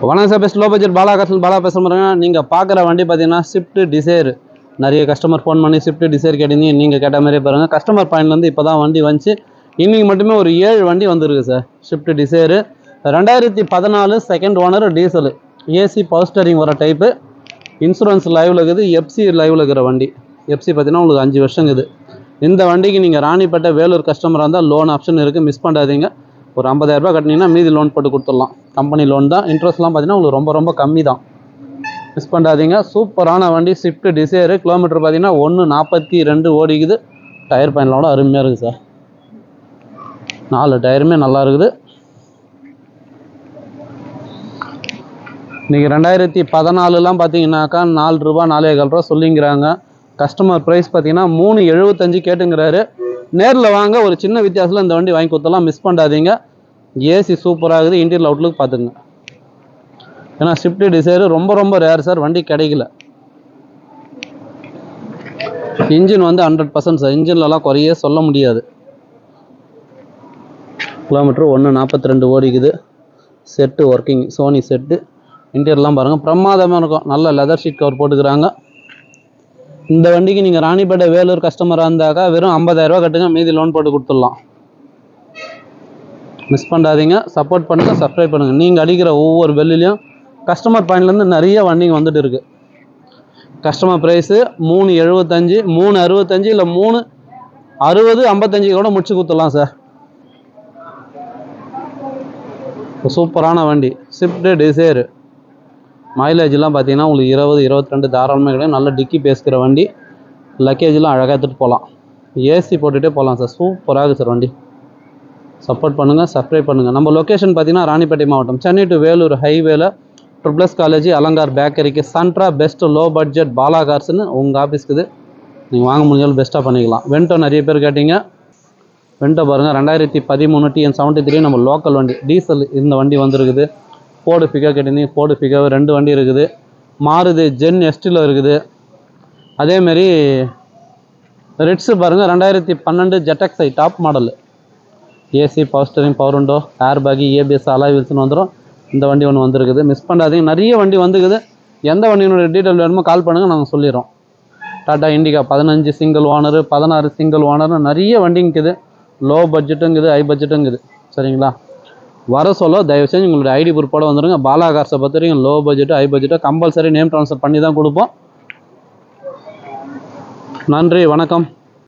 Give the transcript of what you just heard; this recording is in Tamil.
வணக்கம் sir best low budget Bala கஸ்டல் Bala பேச பாருங்க நீங்கள் பார்க்குற வண்டி பார்த்தீங்கன்னா ஸ்விஃப்ட் டிசைர் நிறைய கஸ்டமர் ஃபோன் பண்ணி ஸ்விஃப்ட் டிசைர் கேட்டீங்க நீங்கள் கேட்ட மாதிரியே பாருங்கள் கஸ்டமர் பாயிண்ட்லேருந்து இப்போ தான் வண்டி வந்துச்சு. இன்னைக்கு மட்டுமே ஒரு ஏழு வண்டி வந்திருக்கு சார் ஸ்விஃப்ட் டிசைரு ரெண்டாயிரத்தி பதினாலு second owner diesel AC power steering வர டைப்பு இன்சூரன்ஸ் லைவில் இருக்குது எஃப்சி லைவில் இருக்கிற வண்டி. எஃப்சி பார்த்தீங்கன்னா உங்களுக்கு அஞ்சு வருஷம் இருக்குது இந்த வண்டிக்கு நீங்கள் ராணிப்பேட்டை வேலூர் கஸ்டமராக இருந்தால் லோன் ஆப்ஷன் இருக்குது மிஸ் பண்ணாதீங்க. ஒரு ஐம்பதாயிரரூபா கட்டினீங்கன்னா மீதி லோன் போட்டு கொடுத்துடலாம். கம்பெனி லோன் தான். இன்ட்ரெஸ்ட்லாம் பார்த்தீங்கன்னா உங்களுக்கு ரொம்ப ரொம்ப கம்மி தான். மிஸ் பண்ணாதீங்க. சூப்பரான வண்டி ஸ்விஃப்ட் டிசைரு கிலோமீட்டர் பார்த்தீங்கன்னா ஒன்று நாற்பத்தி ரெண்டு ஓடிக்குது. டயர் பயன்களோட அருமையாக இருக்குது சார் நாலு டயருமே நல்லா இருக்குது. இன்றைக்கி ரெண்டாயிரத்தி பதினாலுலாம் பார்த்தீங்கன்னாக்கா நாலு ரூபா நாலே கால் ரூபா சொல்லிங்கிறாங்க. கஸ்டமர் ப்ரைஸ் பார்த்தீங்கன்னா மூணு எழுபத்தஞ்சு கேட்டுங்கிறாரு. நேரில் வாங்க ஒரு சின்ன வித்தியாசத்தில் இந்த வண்டி வாங்கி கொடுத்தலாம் மிஸ் பண்ணாதீங்க. ஏசி சூப்பராக இருக்குது இன்டீரியல் அவுட்லுக் பார்த்துங்க ஏன்னா ஸ்விஃப்ட் டிசைரு ரொம்ப ரொம்ப ரேர் சார் வண்டி கிடைக்கல. இன்ஜின் வந்து ஹண்ட்ரட் பர்சன்ட் சார் இன்ஜின்லலாம் குறையே சொல்ல முடியாது. கிலோமீட்டர் ஒன்று நாற்பத்தி ரெண்டு ஓடிக்குது செட்டு ஒர்க்கிங் சோனி செட்டு இன்டீரியர்லாம் பாருங்கள் பிரமாதமாக இருக்கும். நல்ல லெதர் ஷீட் கவர் போட்டுக்கிறாங்க. இந்த வண்டிக்கு நீங்கள் ராணிப்பேட்டை வேலூர் கஸ்டமராக இருந்தாக்கா வெறும் ஐம்பதாயிரரூவா கட்டுங்க. மீதி லோன் போட்டு கொடுத்துடலாம். மிஸ் பண்ணாதீங்க. சப்போர்ட் பண்ணுங்கள் சப்ஸ்கிரைப் பண்ணுங்கள் நீங்கள் அடிக்கிற ஒவ்வொரு பெல்லிலையும் கஸ்டமர் பாயிண்ட்லேருந்து நிறைய வண்டிங்க வந்துட்டு இருக்குது கஸ்டமர் ப்ரைஸு மூணு எழுபத்தஞ்சு மூணு அறுபத்தஞ்சு இல்லை மூணு அறுபது ஐம்பத்தஞ்சு கூட முடிச்சு கொடுத்துடலாம் சார் சூப்பரான வண்டி. ஸ்விஃப்ட்டு டிசைரு மைலேஜ்லாம் பார்த்தீங்கன்னா உங்களுக்கு இருபது இருபத்தி ரெண்டு தாராளமாக கிடையாது நல்ல டிக்கி பேசுகிற வண்டி. லக்கேஜ்லாம் அழகாக எடுத்துகிட்டு போகலாம் ஏசி போட்டுகிட்டே போகலாம் சார் சூப்பராக இருக்குது சார் வண்டி. சப்போர்ட் பண்ணுங்கள் சப்ஸ்கிரைப் பண்ணுங்கள் நம்ம லொக்கேஷன் பார்த்தீங்கன்னா ராணிப்பேட்டை மாவட்டம். சென்னை டு வேலூர் ஹைவேல ட்ரிபிள்எஸ் காலேஜ் அலங்கார் பேக்கரிக்கு சன்ட்ரா பெஸ்ட் லோ பட்ஜெட் பாலா உங்கள் ஆஃபீஸ்க்கு இது. நீங்கள் வாங்க முடிஞ்சாலும் பெஸ்ட்டாக பண்ணிக்கலாம். வெண்டோ நிறைய பேர் கேட்டிங்க. வெண்டோ பாருங்கள் ரெண்டாயிரத்தி பதிமூணு டிஎன் செவன்ட்டி த்ரீ நம்ம லோக்கல் வண்டி டீசல் இந்த வண்டி வந்துருக்குது. ஃபோர்டு ஃபிகர் கேட்டிருந்தீங்க ஃபோர்டு ஃபிகர் ரெண்டு வண்டி இருக்குது. மாறுது ஜென் எஸ்டியில் இருக்குது. அதேமாரி ரெட்ஸு பாருங்கள் ரெண்டாயிரத்தி பன்னெண்டு ஜெட்டக்ஸை top model AC power steering power window air bag ABS alloy வீல்ஸ்னு வந்துடும் இந்த வண்டி ஒன்று வந்திருக்குது. மிஸ் பண்ணாதீங்க. நிறைய வண்டி வந்துக்குது. எந்த வண்டியினுடைய டீட்டெயில் வேணுமோ கால் பண்ணுங்கள் நாங்கள் சொல்லிடுறோம். டாடா இண்டிகா பதினஞ்சு சிங்கிள் ஓனரு பதினாறு சிங்கிள் ஓனர்னு நிறைய வண்டிங்குது. லோ பட்ஜெட்டுங்குது ஹை பட்ஜெட்டுங்குது சரிங்களா? வர சொல்ல தயவு செஞ்சு உங்களுடைய ஐடி ப்ரூஃபோட வந்துடுங்க பாலா கார்ஸை பொறுத்த low budget high budget compulsory name transfer பண்ணி தான் கொடுப்போம். நன்றி. வணக்கம்.